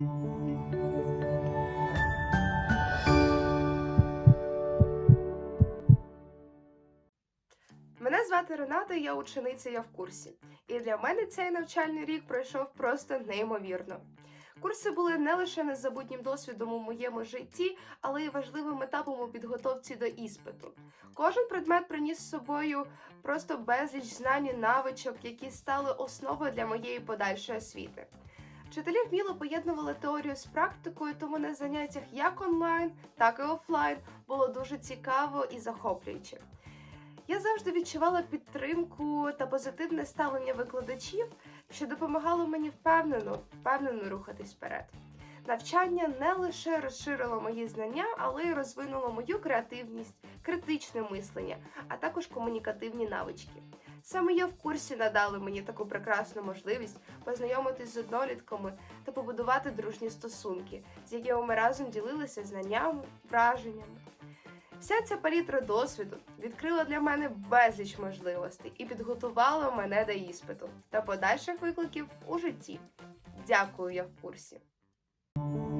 Мене звати Рената, я учениця, я в курсі. І для мене цей навчальний рік пройшов просто неймовірно. Курси були не лише незабутнім досвідом у моєму житті, але й важливим етапом у підготовці до іспиту. Кожен предмет приніс з собою просто безліч знань і навичок, які стали основою для моєї подальшої освіти. Вчителі вміло поєднували теорію з практикою, тому на заняттях як онлайн, так і офлайн було дуже цікаво і захоплююче. Я завжди відчувала підтримку та позитивне ставлення викладачів, що допомагало мені впевнено, впевнено рухатись вперед. Навчання не лише розширило мої знання, але й розвинуло мою креативність, критичне мислення, а також комунікативні навички. Саме я в курсі надали мені таку прекрасну можливість познайомитись з однолітками та побудувати дружні стосунки, з якими ми разом ділилися знаннями, враженнями. Вся ця палітра досвіду відкрила для мене безліч можливостей і підготувала мене до іспиту та подальших викликів у житті. Дякую, я в курсі. Thank you.